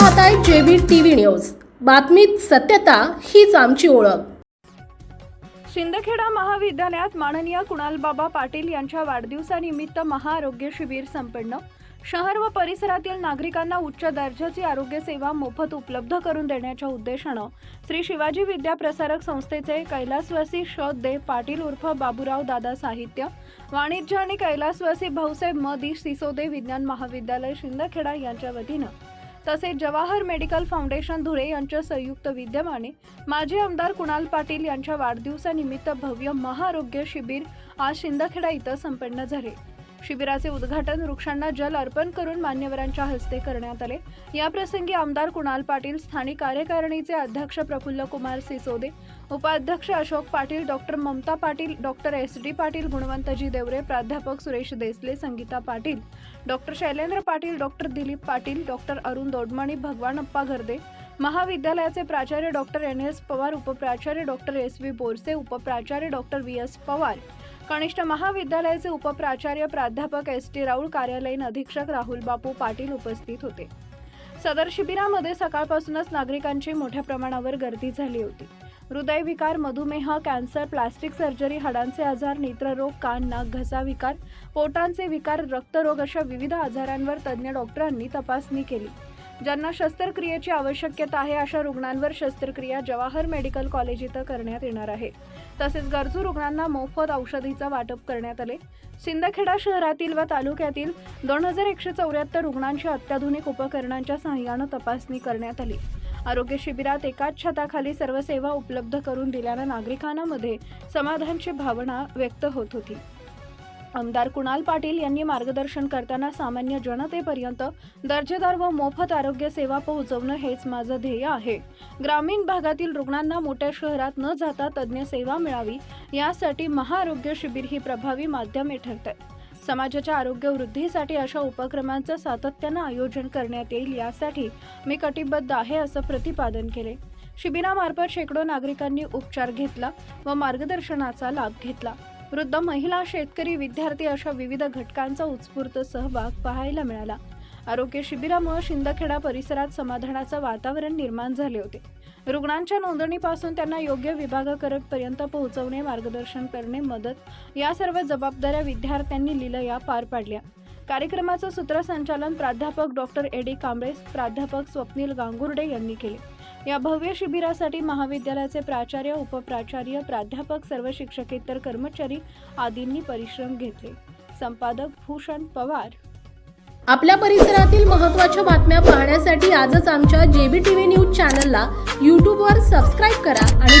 पाहताय JB TV news. बातमीत सत्यता हीच आमची ओळख. शिंदखेडा महाविद्यालयात माननीय कुणालबाबा पाटील यांच्या वाढदिवसानिमित्त महाआरोग्य शिबिर संपन्न. शहर व परिसरातील नागरिकांना उच्च दर्जाची आरोग्य सेवा मोफत उपलब्ध करून देण्याच्या उद्देशानं श्री शिवाजी विद्या प्रसारक संस्थेचे कैलासवासी श. दे पाटील उर्फ बाबूराव दादा साहित्य वाणिज्य आणि कैलासवासी भाऊसाहेब म दी सिसोदे विज्ञान महाविद्यालय शिंदखेडा यांच्या वतीनं. तसेच जवाहर मेडिकल फाउंडेशन धुळे यांच्या संयुक्त विद्यमाने माजी आमदार कुणाल पाटील यांच्या वाढदिवसानिमित्त भव्य महाआरोग्य शिबिर आज शिंदखेडा इथं संपन्न झाले. शिबिराचे उद्घाटन वृक्षांना जल अर्पण करून मान्यवरांच्या हस्ते करण्यात आले. याप्रसंगी आमदार कुणाल पाटील स्थानिक कार्यकारिणीचे अध्यक्ष प्रफुल्ल कुमार सिसोदे उपाध्यक्ष Ashok Patil doctor Mamata Patil doctor S. D. Patil Gunvantji Devre प्राध्यापक Suresh Desale Sangita Patil doctor Shailendra Patil doctor Dilip Patil doctor Arun Dodmani Bhagwanappa Garde महाविद्यालयाचे प्राचार्य डॉक्टर एन. एस. पवार उपप्राचार्य डॉक्टर एस. व्ही. बोरसे उपप्राचार्य doctor V. S. Pawar कनिष्ठ महाविद्यालयाचे उपप्राचार्य प्राध्यापक S T Raul कार्यालयीन अधीक्षक राहुल बापू पाटील उपस्थित होते. सदर शिबिरामध्ये सकाळपासूनच नागरिकांची मोठ्या प्रमाणावर गर्दी झाली होती. हृदयविकार मधुमेह कॅन्सर प्लास्टिक सर्जरी हाडांचे आजार नेत्ररोग कान नाक घसा विकार पोटांचे विकार रक्तरोग अशा विविध आजारांवर तज्ज्ञ डॉक्टरांनी तपासणी केली. ज्यांना शस्त्रक्रियेची आवश्यकता आहे अशा रुग्णांवर शस्त्रक्रिया जवाहर मेडिकल कॉलेज इथं करण्यात येणार आहे. तसेच गरजू रुग्णांना मोफत औषधीचं वाटप करण्यात आले. सिंदखेडा शहरातील व तालुक्यातील दोन हजार एकशे चौऱ्याहत्तर रुग्णांची अत्याधुनिक उपकरणांच्या सहाय्यानं तपासणी करण्यात आली. आरोग्य शिबिरात एकाच छताखाली सर्व सेवा उपलब्ध करून दिल्यानं नागरिकांमध्ये समाधानची भावना व्यक्त होत होती. आमदार कुणाल पाटील यांनी मार्गदर्शन करताना सामान्य जनतेपर्यंत दर्जेदार व मोफत आरोग्य सेवा पोहोचवणं हेच माझं ध्येय आहे. ग्रामीण भागातील रुग्णांना मोठ्या शहरात न जाता तज्ज्ञ सेवा मिळावी यासाठी महाआरोग्य शिबिर ही प्रभावी माध्यमे ठरते समाजाच्या आरोग्य वृद्धीसाठी अशा उपक्रमांचं सातत्यानं आयोजन करण्यात येईल यासाठी मी कटिबद्ध आहे असं प्रतिपादन केले. शिबिरामार्फत शेकडो नागरिकांनी उपचार घेतला व मार्गदर्शनाचा लाभ घेतला. वृद्ध महिला शेतकरी विद्यार्थी अशा विविध घटकांचा उत्स्फूर्त सहभाग पाहायला मिळाला. आरोग्य शिबिरामुळे शिंदखेडा परिसरात समाधानाचं वातावरण निर्माण झाले होते. रुग्णांच्या नोंदणीपासून त्यांना योग्य विभागापर्यंत पोहोचवणे मार्गदर्शन करणे मदत या सर्व जबाबदाऱ्या विद्यार्थ्यांनी लिलया पार पाडल्या. कार्यक्रमाचं सूत्रसंचालन प्राध्यापक डॉक्टर ए डी कांबळे प्राध्यापक स्वप्नील गांगुर्डे यांनी केले. या भव्य शिबिरासाठी महाविद्यालयाचे प्राचार्य उपप्राचार्य प्राध्यापक सर्व शिक्षकेतर कर्मचारी आदींनी परिश्रम घेतले. संपादक भूषण पवार. आपल्या परिसरातील महत्त्वाच्या बातम्या पाहण्यासाठी आजच आमच्या जेबी टीव्ही न्यूज चॅनलला यूट्यूबवर सबस्क्राईब करा आणि